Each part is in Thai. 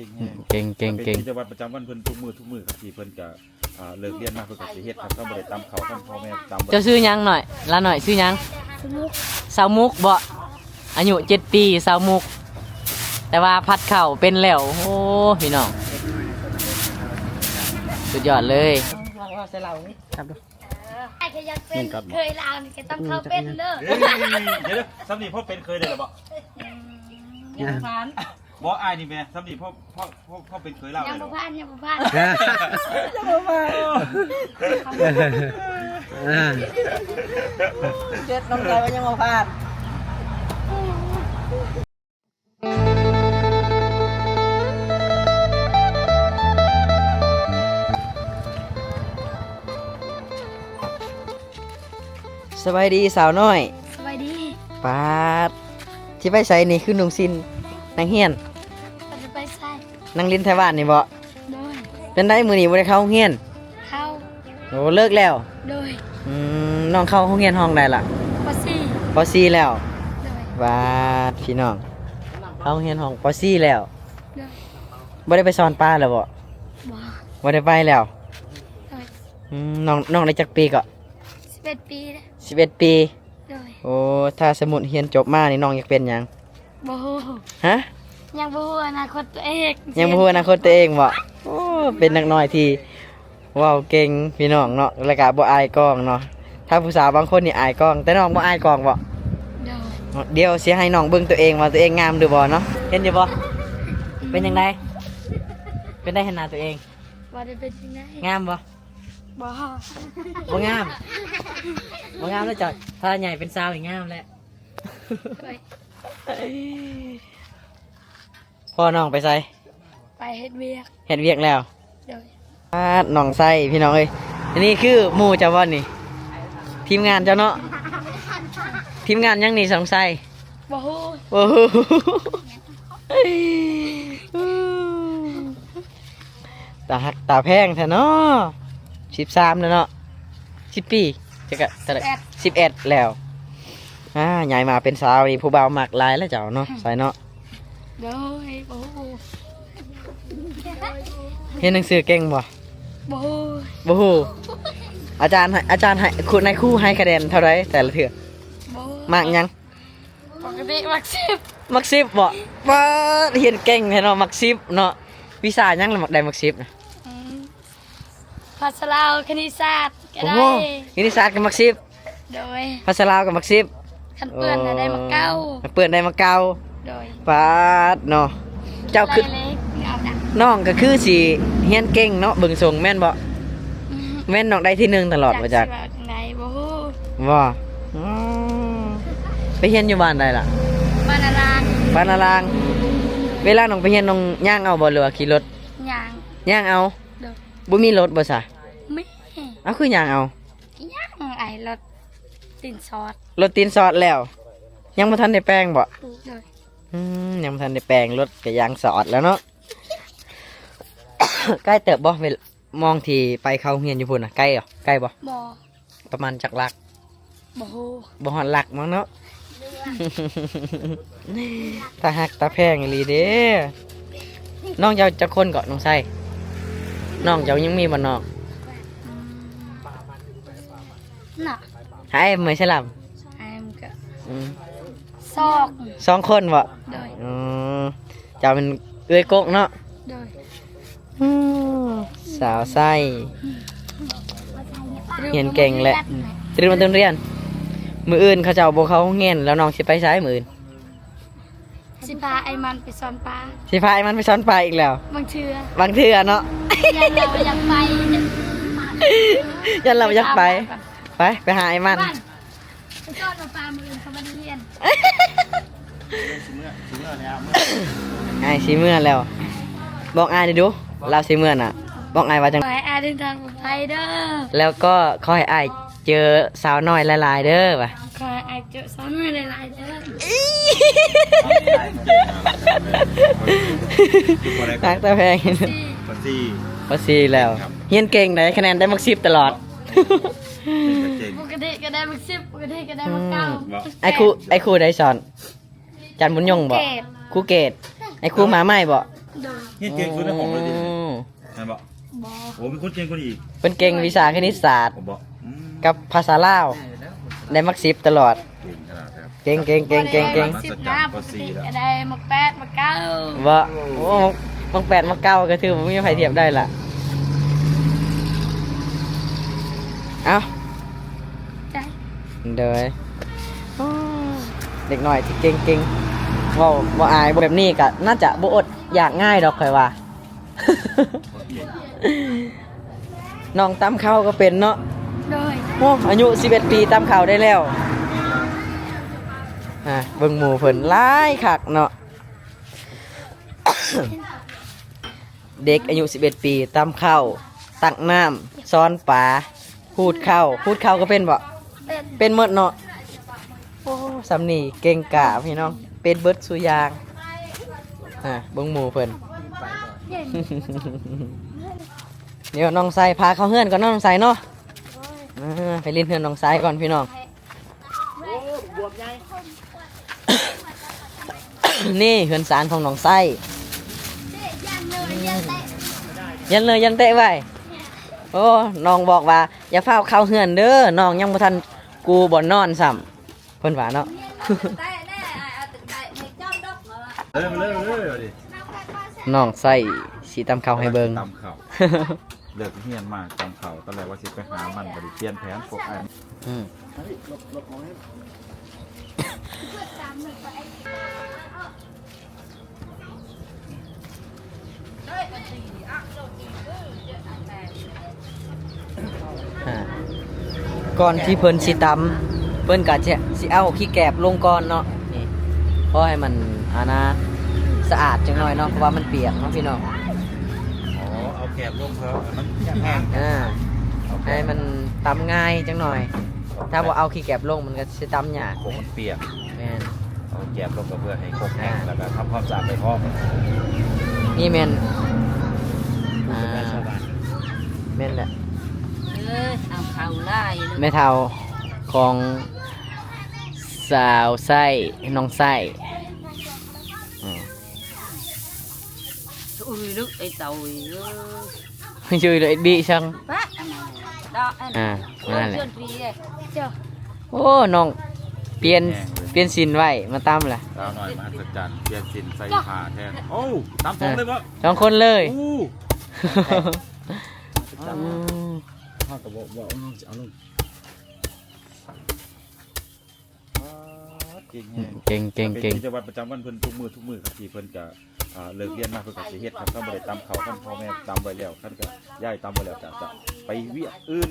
ก่งแฮงเก่งเก่งเป็นเก่งกิจวัตรประจำวันเพิ่นทุกมื้อทุกมื้อครับที่เพิ่นก็อ่าเลิกเรียนมาเพิ่นก็สิเฮ็ดครับก็บ่ได้ตามเขาตามพ่อแม่ตามบ่เจ้าซื้อหยังหน่อยละหน่อยซื้อหยังสมุกสาวมุกบ่อายุเจ็ดปีสาวมุก แต่ว่าพัดเข่าเป็นแล้วโอ้พี่น้องสุดยอดเลยครับดูไอ้ขยันเป็นเคยลาวนี่ก็ต้องเข้าเป็นเด้อเอ้ยเดี๋ยวๆซ้ำนี่พ่อเป็นเคยได้หรอบ่ ยังบ่ผ่าน บ่อายนี่แม่ซ้ำนี่พ่อพ่อพ่อพ่อเป็นเคยเล่ายังได้หรบ่อผ่านยังบ่ผ่านเจ็ดน้องใจว่ายังมาพลาด สบายดีสาวน้อย สบายดี ปาดที่ไปใส่นี่คือนุ่งสินนางเฮียน นางลินไทยบ้านนี่บ่โดยเป็นได้มือนี่บ่ได้เข้าโรงเฮียนเข้าโอ้เลิกแล้วโดยอืมน้องเข้าโรงเรียนห้องใดล่ะปอซี่ปสี่แล้วโดยบาดพี่น้องเข้าโรงเรียนห้องปสี่แล้วโดยบ่ได้ไปสอนป้าแล้วบ่บ่บ่ได้ไปแล้วโดยอืมน้องน้องได้จักปีก็11ปีแล้ว11 ปี โดยโอ้ถ้าสมมุติเรียนจบมานี่น้องอยากเป็นหยังบ่ฮู้ฮะ ยังบ่ฮู้อนาคตตัวเองยังบ่ฮู้อนาคตตัวเองบ่โอ้เป็นนักน้อยที่เว้าเก่งพี่น้องเนาะแล้วก็บ่อายกล้องเนาะถ้าผู้สาวบางคนนี่อายกล้อง แต่น้องบ่อายกล้องบ่โดยเดี๋ยวสิให้น้องเบิ่งตัวเองว่าตัวเองงามหรือบ่เนาะเห็นอยู่บ่เป็นจังไดเป็นได้เห็นหน้าตัวเองบ่ได้เป็นจังได๋งามบ่บ่บ่งามบ่งามแล้วจ้ะถ้าใหญ่เป็นสาวนี่งามแหละโดย พ่อน้องไปใส่ไปเฮ็ดเวียกเฮ็ดเวียกแล้วโดยอ่าน้องใส่พี่น้องเอ้ยอันนี้คือหมู่เจ้าบ่นี่ ทีมงานเจ้าเนาะทีมงานยังนี่สงสัยบ่ฮู้โอ้โหตาหักตาแพงแท้เนาะสิบสามแล้วเนาะสิบปีจะกะเท่าไหร่สิบเอ็ดแล้วอ่าใหญ่มาเป็นสาวนี่ผู้บ่าวมักหลายแล้วเจ้าเนาะใส่เนาะ โดยบ่ฮู้เห็นหนังสือเก่งบ่บ่ฮู้บ่ฮู้อาจารย์ให้อาจารย์ให้ครูในครู่ให้คะแนนเท่าไรแต่ละเถื่อบ่ฮู้มากยังปกติมักสิบมักซิบบ่ว่าเรียนเก่งแท้เนาะมักซิบเนาะวิชายังละมักได้มักซิบนะอืมภาษาลาวคณิตศาสตร์ก็โอ้ได้ โหวินิสศาสตร์กับมักซิบโดยภาษาลาวกับมักซิบ คันเปื้อนน่ะได้มาเก้าโอ้เปื้อนได้มาเก้า โดยปาดเนาะเจ้าคือลยเล็กเอาดักน้องก็คือสิเฮียนเก่งเนาะเบิ่งทรงแม่นบ่อืมแม่นน้องได้ที่หนึ่งตลอดมาจากสิว่าจังไดบ่ฮู้ว่าอ๋อไปเฮียนอยู่บ้านใดล่ะบ้านอารางบ้านนาราง เวลาน้องไปเฮียนน้องย่างเอาบ่หรือว่าขี่รถย่างย่างเอาโดยบ่มีรถบ่ซะไม่เอาคือย่างเอาย่างไอ้รถตินซอสรถตีนซอดแล้ว ยังบ่ทันได้แปลงบ่โดยอืม ยังบ่ทันได้แปลงรถก็ยางสอดแล้วเนาะใกล้เติบบ่เวลมองที่ไปเข้าโรงเรียนอยู่พุ่นน่ะใกล้เหรอใกล้บ่บ่ประมาณจักลักบ่ฮู้บ่ฮอดลักมั้งเนาะตาหักตาแพงอีหลีเด้น้องเจ้าจะคนเกาะน้องไส้น้องเจ้ายังมีบ่น้องอืมน่ะหายเหมือนฉลามไอ้มันก็อืม ซอกสองคนบ่โดยอืมเจ้าเป็นเอื้อยกกเนาะโดยอืมสาวไส้ เรียนเก่งแหละ ตื่นมาตื่นเรียน มืออื่นเขาเจ้าบ่เข้าโรงเรียนแล้วน้องสิไปซ้ายมืออื่นสิพาไอ้มันไปสอนปลาสิพาไอ้มันไปสอนปลาอีกแล้ว บางเทื่อบางเทื่อเนาะยันเรายังไปยันเราอยากไป ไป ไปหาไอ้มัน บ้าน ไปสอนปลามืออื่นเขาไม่ได้เรียนสิเมื่อสิเมื่อเนี่ยเมื่อไอ้สิเมื่อแล้ว บอกอายดิดูเราสิเมื่อน่ะ บอกอายว่าจังขอให้อาเดินทางปลอดภัยเด้อแล้วก็ขอให้อายเจอสาวน้อยหลายๆเด้อว่ะขอให้อาเจอสอนมือหลายๆเด้อรักตาแพงสี่ปสี่ พอซีแล้ว เฮียนเก่งได้คะแนนได้มักซิบตลอด เก่งปกติก็ได้มาสิบปกติก็ได้มาเก้าไอ้ครูไอ้ครูได้สอนจันบุญยงบ่เกรดครูเกตไอ้ครูหมาใหม่บ่โดยเฮียนเก่งสุดในห้องเลยดิอืมเห็นบ่บอโอ้มีคนเก่งกว่านี้อีกเป็นเก่งวิชาคณิตศาสตร์ ผมบอกอืมกับภาษาลาวได้มักซิบตลอด เก่งขนาดครับเก่งเก่งเก่งเก่งเก่งสิบหน้าปกติก็ได้มาแปดมาเก้าว่าโอ้มังแปดมังเก้าก็ถือว่าไม่มีใครเทียบได้ล่ะ เอ้าใจเดยอ้อเด็กหน่อยที่เก่งเก่งๆเว่าว่าอายบ่แบบนี้ก็น่าจะบ่อดอยากง่ายดอกค่อยว่า น้องตำข้าวก็เป็นเนาะโดยโอ้อายุ 11 ปีตำข้าวได้แล้วอะเบิ่งหมู่เพิ่นหลายคักเนาะ เด็กอายุ 11 ปีตำข้าว ตักน้ำซ้อนปลา พูดข้าวพูดข้าวก็เป็นบ่เป็นเป็นหมดเนาะโอ้สำนีเก่งกะพี่น้อง เป็นเบิร์ดสุยางอะเบิ้งหมูเพิ่นเย็นเดี๋ยวน้องไซพาเข้าเฮือนก่อนเนาะน้องไซเนาะอ่าไปเล่นเฮือนน้องไซก่อนพี่น้องนี่เฮือนสารของน้องไซยันเลยยันเตะยันเลยยันเตะไว้ โอ้น้องบอกว่า อย่าเฝ้าเข้าเฮือนเด้อน้องยังบ่ทันกูบ่นอนซ้ำเพิ่นว่าเนาะเตะแน่เอาตึกเตะไม่จ้องดอกเหรอเริ่มเริ่มเริ่มดิน้องไส้สีตำข้าวให้เบิงตำเข่าเลิกเฮียนมากตำเข่าตอนแรกว่าสิไปหามันบริเปลี่ยนแผนพวกอันอืมอ่า ก่อนที่เพิ่นสิตำเพิ่นก็จะสิเอาขี้แกบลงก่อนเนาะนี่เพราะให้มันอานะสะอาดจังหน่อยเนาะเพราะว่ามันเปียกเนาะพี่น้องอ๋อเอาแกบลงเถอะมันแห้งอ่าให้มันตำง่ายจังหน่อย ถ้าบ่เอาขี้แกบลงมันก็สิตำยากโคกมันเปียกแม่นเอาแกบลงก็เพื่อให้โคกแห้งแล้วก็ทำความสะอาดไปพร้อมนี่แม่นอ่าแม่นแหละ เออเอาเข่าไล่เลยแม่เฒ่าของสาวไส้น้องไส้อืมอุ้ยลูกไอ้เต่าอุ้ยเออชื่อเลยดีช่างปะอันนั้นดอกอันอ่านั่นแหละ เพื่อนปีเลยเจ้าโอ้น้องเปลี่ยนเปลี่ยนสินไว้มาตามแหละดาวหน่อยมหัศจรรย์เปลี่ยนสินใส่ผ้าแทนโอ้ตำสองเลยปะสองคนเลยอู้ อืม ข้ากับบอกว่าเอาลงเอาลงเก่งแฮงเก่งเก่งเก่งเป็นกิจวัตรประจำวันเพิ่นทุกมือทุกมือครับที่เพิ่นจะอ่าเลิกเรียนมาเพิ่นก็สิเฮ็ดครับถ้าบ่ได้ตำเขาท่านพ่อแม่ตำไว้แล้วท่านก็ย้ายตำไว้แล้วก็จะไปเวียกอื่น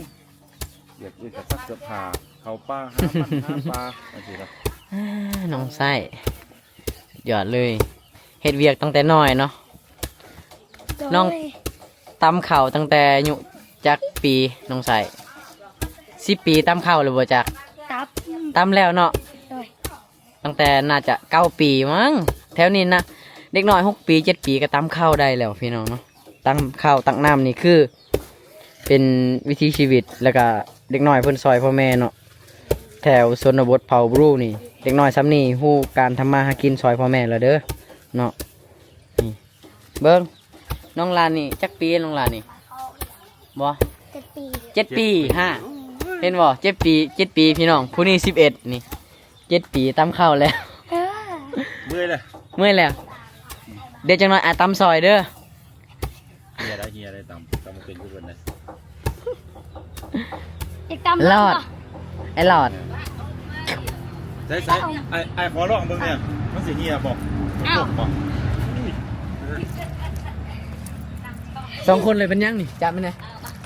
เวียกอื่นก็ซักเสื้อผ้าเข้าป่าหามันหาปลาจังซี่ครับอ่าน้องไส้ยอดเลยเฮ็ดเวียกตั้งแต่น้อยเนาะ น้อง ตำเข่าวตั้งแต่อายุ จักปีน้องใส่สิปีตำเข่าวหรือบ่จักตับตำแล้วเนาะโดยตั้งแต่น่าจะเก้าปีมั้งแถวนี้นะเด็กน้อยหกปีเจ็ดปีก็ตำข้าวได้แล้วพี่น้องเนาะตั้งข้าวตักน้ำนี่คือ เป็นวิถีชีวิตแล้วก็เด็กน้อยเพิ่นซอยพ่อแม่เนาะแถวชนบทเผาบรูนี่ เด็กน้อยซ้ำนี่ฮู้การทำมาหากินซอยพ่อแม่แล้วเด้อเนาะนี่เบิ้งน้องลานนี่จักปีน้องลานนี่ บ่เจ็ดปีเจ็ดปีฮะเห็นบ่เจ็ดปีเจ็ดปีพี่น้องผู้นี้สิบเอ็ดนี่เจ็ดปีตำข้าวแล้วเออเมื่อยเลยเมื่อยแล้ว เดี๋ยวจังหน่อยอาตำซอยเด้อเฮียได้เฮียได้ตำตำบ่เป็นคือเพิ่นได้อีกตำรอดไอ้หลอดใส่ใส่ไอ้ไอ้ขอลองเบิ่งเนี่ยมันสิเฮียบอกบอกบอกสองคนเลยเป็นยังนี่จับมันไ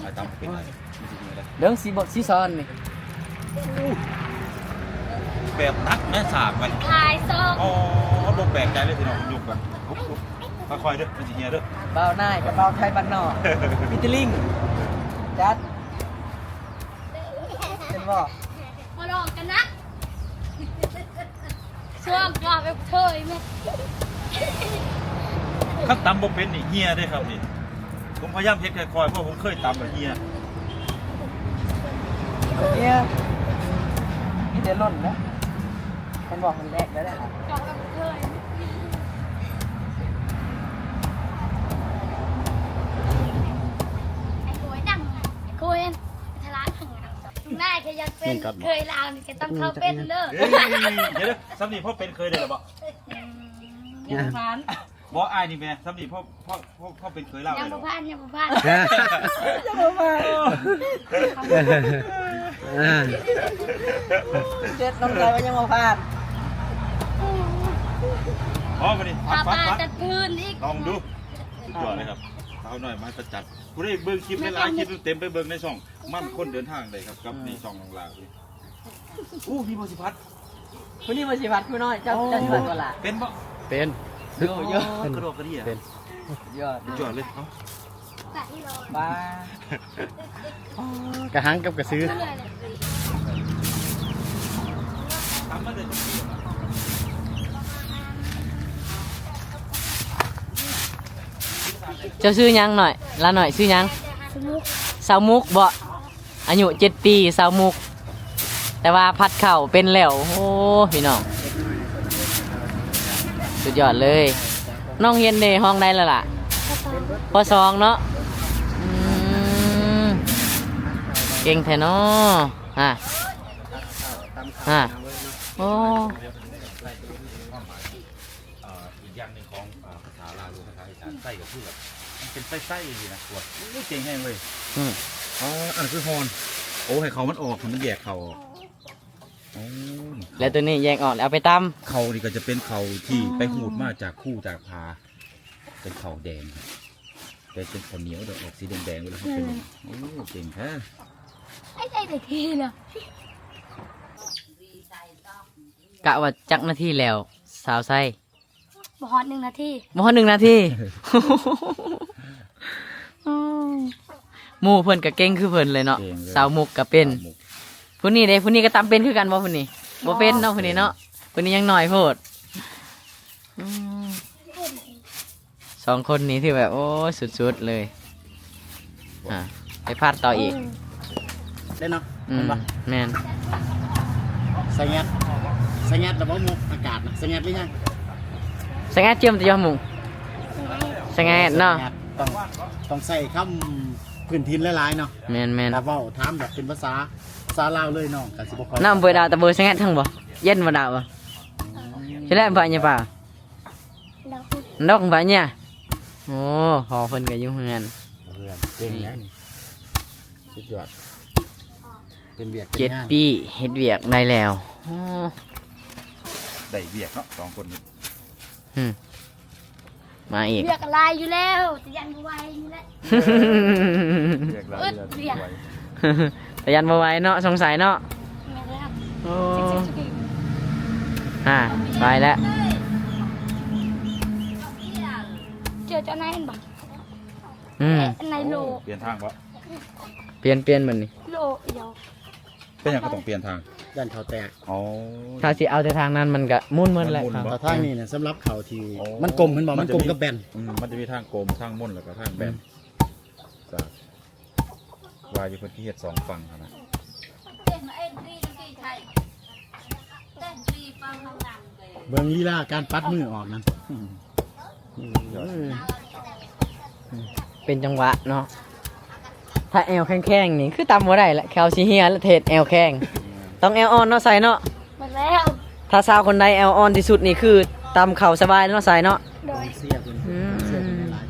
งไอ้ตำบ่เป็นไรมันสิเฮียได้เรื่องสีบทสีซ้อนนี่แบบนักแม่สากไปขายซองอ๋อบ่แปลกใจเลยพี่น้องยุกกันค่อยๆเด้อมันสิเฮียเด้อเบาหน้ากับเบาไทยบ้านนอกพิตลิงจัดเป็นบ่มาลองกันนะช่วงกลับไปเถยไหมขั้นตำบ่เป็นนี่เฮียได้ครับนี่ ผมพยายามเฮ็ดแค่คอยเพราะผมเคยตำแบบเฮียเนี่ยนี่เดี๋ยวล่นนะมันบอกมันแรกแล้วแหละจองคยไอ้โกยดังไอ้โกยทะลานถึงลุงนายเคยยังเป็นเคยลาวนี่แต้องเข้าเป็นเลยเดี๋ยวซ้ำนี่พ่อเป็นเคยเด้หรือเปล่า เนี่ยฟัน บ่อายนี่แม่ซ้ำนี่พ่อพ่อพ่อพ่อเป็นเคยเล่าเลยังยเหรบ่อผ่านยังบ่ผ่านเจ็ดน้องใจว่ายังมาผ่านอ๋อมาดิพัถ้าดพัดผ่านพัดจะพื้นอีกลองดูสุดยอดเลยครับเอาหน่อยมาประจัดผู้ได้เบิ่งคลิปหลายๆคลิปเต็มไปเบิ่งในช่อง มั่นคนเดินทางเลยครับกับนี่ช่องของเราอู้พี่โมสิพัดคนนี้มาสิพัดผู้น้อย เจ้าเจ้าสิพัดก่อนล่ะเป็นบ่เป็น โยโย่กระโดดกระเดี่ยเป็นยอดสุดยอดเลยเอ้าบ้ากระหังกับกระซื้อทำมาเดินเจ้าซื้อหยังหน่อยละหน่อยซื้อหยังสมุกสาวมุกบ่อายุเจ็ดปีสาวมุก แต่ว่าพัดเข่าเป็นแล้วโอ้พี่น้อง สุดยอดเลย น้องเฮียนในห้องได้แล้วล่ะพอสองเนาะอืมเก่งแท้เนาะอะอะโอ้เอ่ออีกอย่างหนึ่งของเอ่อภาษาลาวหรือภาษาอีสานไส้ก็คือแบบมันเป็นไส้ๆสินะขวดอู้เจ๋งแห้งเลยอืมอ๋ออันนนคือฮอนโอ้ให้เขามันออกให้มันแยกเขาออกอ๋อ แล้วตัวนี้แยกออกแล้วเอาไปตเขานี่ก็จะเป็นเขาที่ไปหูดมาจากคู่จากพาเป็นเขาแดงครับแต่เป็นข้าวเหนียวเดี๋ยวออกสีแดงๆเวลาเขาเป็นโอ้เก่งแท้ไอ้ใจแต่ทีน่ะำกะว่าจักนาทีแล้ว สาวไส้บ่ฮอด1นาทีมอหนึ่งนาทีหมู่เพิ่นก็เก่งคือเพิ่นเลยเนาะเก่งเลยสาวมุกก็เป็นหมู ผู้นี้เด้ผู้นี้ก็ตามเป็นคือกันบ่ผู้นี้บ่เป็นเนาะผู้นี้เนาะผู้นี้ยังน้อยโพดอืมสองคนนี้ที่แบบโอ้ยสุดๆเลย อะไปพาดต่ออีกได้เนาะอืมแม่นสงัดสงัดแต่ว่ามุกอากาศนะสงัดหรือยังสงาเจียมตะยอหมูสงาเนาะสงัดต้องต้องใส่คำพื้นถิ่นหลายๆเนาะแม่นแม่นถ้าเว้าถามแบบเป็นภาษา ภาษาลาวเลยเนาะกันสิบ่ค่อยน้ำเบยดาวตะเบยสงาทั้งบ่เย็นบ่ดาวบ่ใช่แล้วบ่เนี่ยป่าแล้วนกบ่เนี่ยโอ้พอเพิ่นก็อยู่เฮือนเพื่อนเก่งแล้วนี่สุดยอดเป็นเบียกเป็นเจ็ดงานปีเฮ็ดเวียกได้แล้วโอ้ได้เบียกเนาะสองคนนี้อืมมาอีกเรียกอะไรอยู่แล้วจะยันบ่ไหวนี่แหละเบียกแล้วอึดเบีเบียยกกไว้ แต่ยันบ่ไหวเนาะสงสัยเนาะแม่นแล้วโอ้สิบสิบอ่าไปแล้วเจอเจ้านายเห็นบ่อืมในโลเปลี่ยนทางวะเปลี่ยนเปลี่ยนบัดนี้โลเดียวเป็นอย่างก็ต้องเปลี่ยนทางด้านเขาแตกอ๋อถ้าสิเอาแต่ทางนั้นมันก็มุ่นๆแหละมุ่นครับๆแต่ทางนี้เนี่ยสำหรับเขาที่อ๋อมันกลมเห็นบ่มันกลมมันจะมีกับแบนอืมมันจะมีทางโกมทางม่นแล้วก็ทางแบนจ้ะ วายอยู่คนที่เฮ็ดสองฝั่งครับนะเบิ่งลีลาการปัดมือออกนั่นเป็นจังหวะเนาะ ถ้าแอลแข็งๆนี่คือตำบ่ได้ละแคลซีเฮียและเทศแอลแข็งต้องแอลอ่อนเนาะใส่เนาะ หมดแล้วถ้าสาวคนใดแอลอ่อนที่สุดนี่คือตำเข่าสบายเนาะใส่เนาะ โดยเสียเป็นอืมเสียเป็นหลาย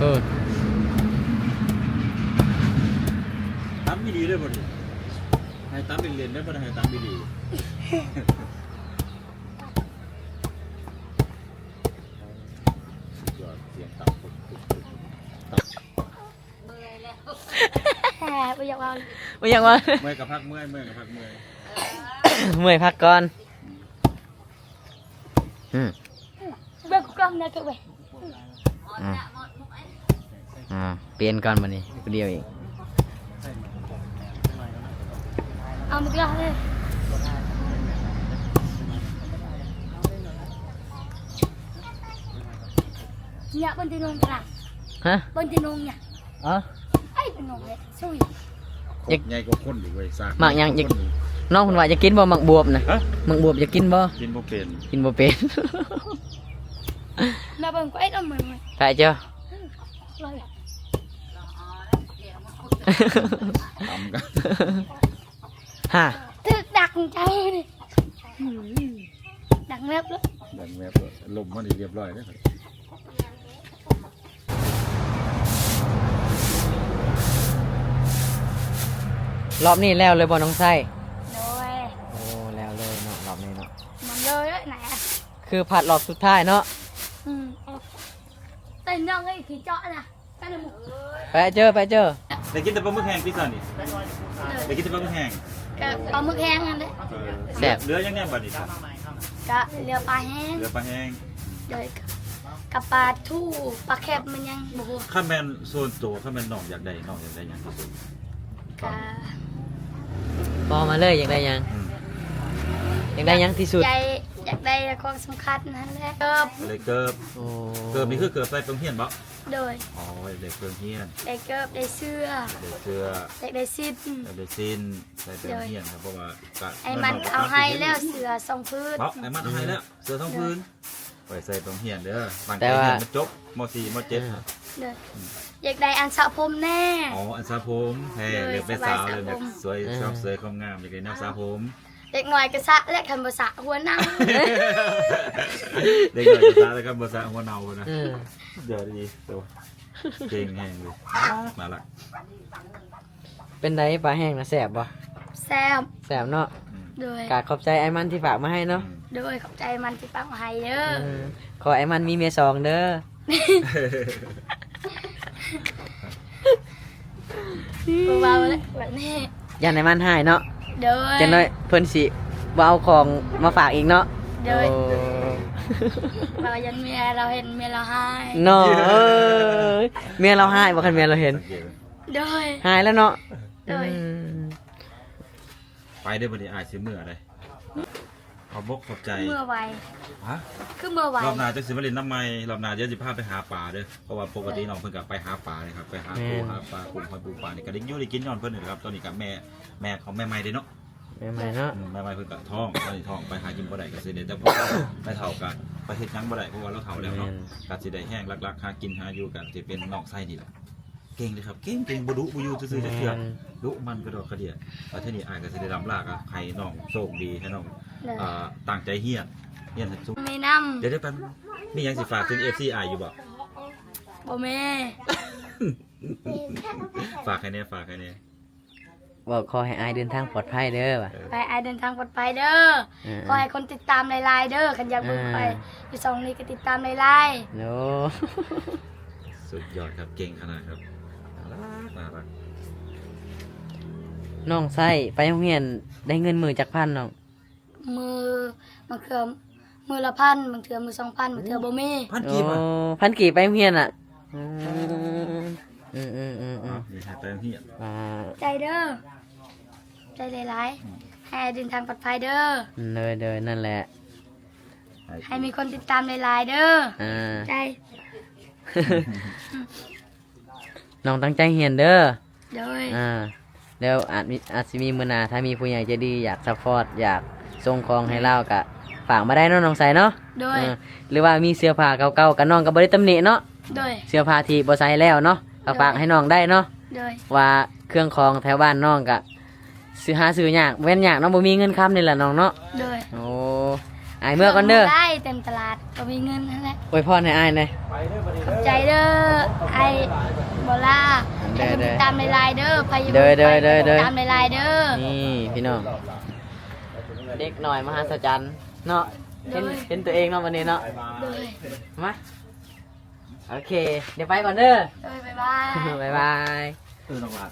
เออ ตามดีๆด้วยบ่ดิให้ตามเรียนๆได้บ่ได้ให้ตามดีๆสุดยอดเสียงต่ำปุ๊บปุ๊บปุ๊บแฮ่บ่อยากเอาบ่ยังว่า เมื่อยกับพักเมื่อยเมื่อยกับพักเมื่อยเมื่อยพักก่อนอืมเบิกกล้องนะคือไปอ่าอ่าเปลี่ยนก่อนบัดนี้ผู้เดียวอีกเอามือกล้องเลยเนี่ยบนที่นง กลางฮะบนที่นงเนี่ยอ๋อไอ้เป็นนงเลยสุยอยากใหญ่กว่าคนอีกเว้ยซากหมากยังอยากน้องเพิ่นว่าจะกินบ่หมักบวบนะฮะหมักบวบจะกินบ่กินบ่เป็นกินบ่เป็นแล้วเบิ่งก็ไอ้ ฮะตึกดักเจ้าดิดักเรียบแล้วแบ่งแมบลมมันนี่เรียบร้อยแล้วครับรอบนี้แล้วเลยบ่น้องไส้โดยโอ้แล้วเลยเนาะรอบนี้เนาะมันเลยไหนอะคือผัดรอบสุดท้ายเนาะอืมแต่น้องไอ้ขี้เจาะนะกันหมดไปเจอไปเจอ ได้กินแต่ปลาหมึกแห้งพี่สันนี่ได้กินแต่ปลาหมึกแห้ง ก็ปลาหมึกแห้งกันเลยแซ่บ เหลือยังแน่บัดนี้ครับก็เรือปลาแห้งเหลือปลาแห้งโดยกับปลาทู่ปลาแคบมันยังบูข้าแมนโซนตัวข้าแมนน้องอยากได้น้องอยากได้หยังที่สุดกะบอกมาเลยอยากได้หยังอืมอยากได้หยังที่สุดใจอยากได้ของสำคัญนั่นแหละก็อะไรเกิบโอ้เกิบนี่คือเกิบใส่เปงเฮียนบ่ โดยอ๋อเด็กเปงเฮียนได้เกิบได้เสื้อเด็กเสื้อได้ได้ซิดเด็กสิ้นใส่เปงเฮียนครับเพราะว่าก็ไอ้มันเอาให้แล้วเสือสองพื้นเนาะไอ้มันเอาให้แล้วเสื้อท้องพื้นไปใส่เปงเฮียนเด้อบ้านไกลเฮียนมันจบม .4 ม .7 ครับโดยอยากได้อันสระผมแน่ อ๋อ อันสาผมแพ้เลยเลือกเป็นสาวสบายเลยสระอยากผมสวยชอบสวยความงามอยากได้แนวสาผม เด็กหน่อยก็สระและคันบ่สระหัวหนังเด็กหน่อยจะสาแล้วก็บ่สาหัวเนานะเออเดี๋ยวดีตัวเก่งแห้งเลยมาละเป็นไดปลาแห้งนะแสบบ่แซ่บแสบเนาะอืมโดยกราบขอบใจไอ้มันที่ฝากมาให้เนาะโดยขอบใจมันที่ปักมาให้เด้อเออขอไอ้มันมีเมียสองเด้อเบาๆเลยแบบนี้ยันไอ้มันให้เนาะ โดยจังน้อยเพิ่นสิบ่เอาของมาฝากอีกเนาะโดยโอ้เรายันเมียเราเห็นเมียเราให้เนาะเอ้ยเมียเราให้บ่คันเมียเราเห็นสังกตไหมโดย หายแล้วเนาะโดย อืมไปได้บ่ได้อายสิเมื่อได้ขอบอกขอบใจเมื่อไวฮะคือเมื่อไวรอบหน้าจะสิมาเล่นน้ำไม้รอบหน้าเดี๋ยวสิพาไปหาปลาเด้อเพราะว่าปกติน้องเพิ่นก็ไปหาปลาเลยครับไปหาปูหาปลากุ้งหอยปูปลานี่ก็ได้อยู่ได้กินย้อนเพิ่นนี่แหละครับตอนนี้กับแม่ แม่ของแม่ใหม่เด้เนาะใหม่ๆเนาะอืมใหม่ๆเพิ่นก็ท้องตอนนี้ท้องไปหากินบ่ได้ก็สิได้แต่พอไปเฒ่ากันไปเฮ็ดหยังบ่ได้เพราะว่าเราเฒ่าแล้วเนาะก็สิได้แห้งลักๆหากินหาอยู่กันสิเป็นนอกไส้นี่แหละเก่งเลยครับเก่งเก่งบ่ดุบ่อยู่ซื่อๆจะเชื่อดุมันกระดอกกระเดียแล้วทีนี้อายก็สิได้ลำลากอะให้น้องโชคดีให้น้องโดยอ่าตั้งใจเฮียนเฮียนให้สุขไม่น้เดี๋ยวเดี๋ยวแป๊บมีหยังสิฝากถึง FC อายอยู่บ่ำบ่แม่ ฝากให้แน่ฝากให้แน่ บอกขอให้อายเดินทางปลอดภัยเด้อว่ะเออไปไอายเดินทางปลอดภัยเด้อเออขอให้คนติดตามในไลน์เด้อคันอยากเบิ่งไปอ่าอยู่สองนี้ก็ติดตามในไลน์โน สุดยอดครับเก่งขนาดครับน่ารักน่ารักน้องไส้ไปโรงเรียนได้เงินหมื่นจากพันน้องมือบางเทื่อมือละพันบางเทื่อมือสองพันบางเทื่อบ่มีพันโอ้กีบอะพันกี่ไปโรงเรียนอะอืมอืมอืมอืมอือ้ามวนี่ให้ไปเฮียนอ่าใจเด้อ ใจหลายๆให้เดินทางปลอดภัยเด้อเลยเลยนั่นแหละ ให้มีคนติดตามในไลน์เด้ออ่า ใจ น้องตั้งใจเรียนเด้อ โดย อ่า แล้วอาจมีอาจจะมีมือหนาถ้ามีผู้ใหญ่ใจะดีอยากซัพพอร์ตอยากส่งของให้เล่ากะฝากมาได้เนาะน้องใสเนาะโดย เออหรือว่ามีเสื้อผ้าเก่าๆกับน้องกับบริตำหนิเนาะ โดย เสื้อผ้าที่บ่ใส่แล้วเนาะก็ฝากให้น้องได้เนาะ โดย ว่าเครื่องของแถวบ้านน้องกะ ซื้อหาซื้อยากเว้นยากน้องบ่มีเงินค้ำนี่แหละน้องเนาะโดยโอ้อายเมื่อก่อนเด้อได้เต็มตลาดก็มีเงินนั่นแหละอวยพรให้อายหน่อยใจเด้อไอ้บอล่าเด้ให้อคนเด้อติดตามในไลน์เด้อพายุเด้อเด้อเด้อเด้อ ติดตามในไลน์เด้อนี่พี่น้องเด็กหน่อยมหัศจรรย์เนาะเห็นเห็นตัวเองเนาะวันนี้เนาะโดยมาโอเค เดี๋ยวไปก่อนเด้อ โดยบ๊ายบาย บ๊ายบายเออน้องหลาน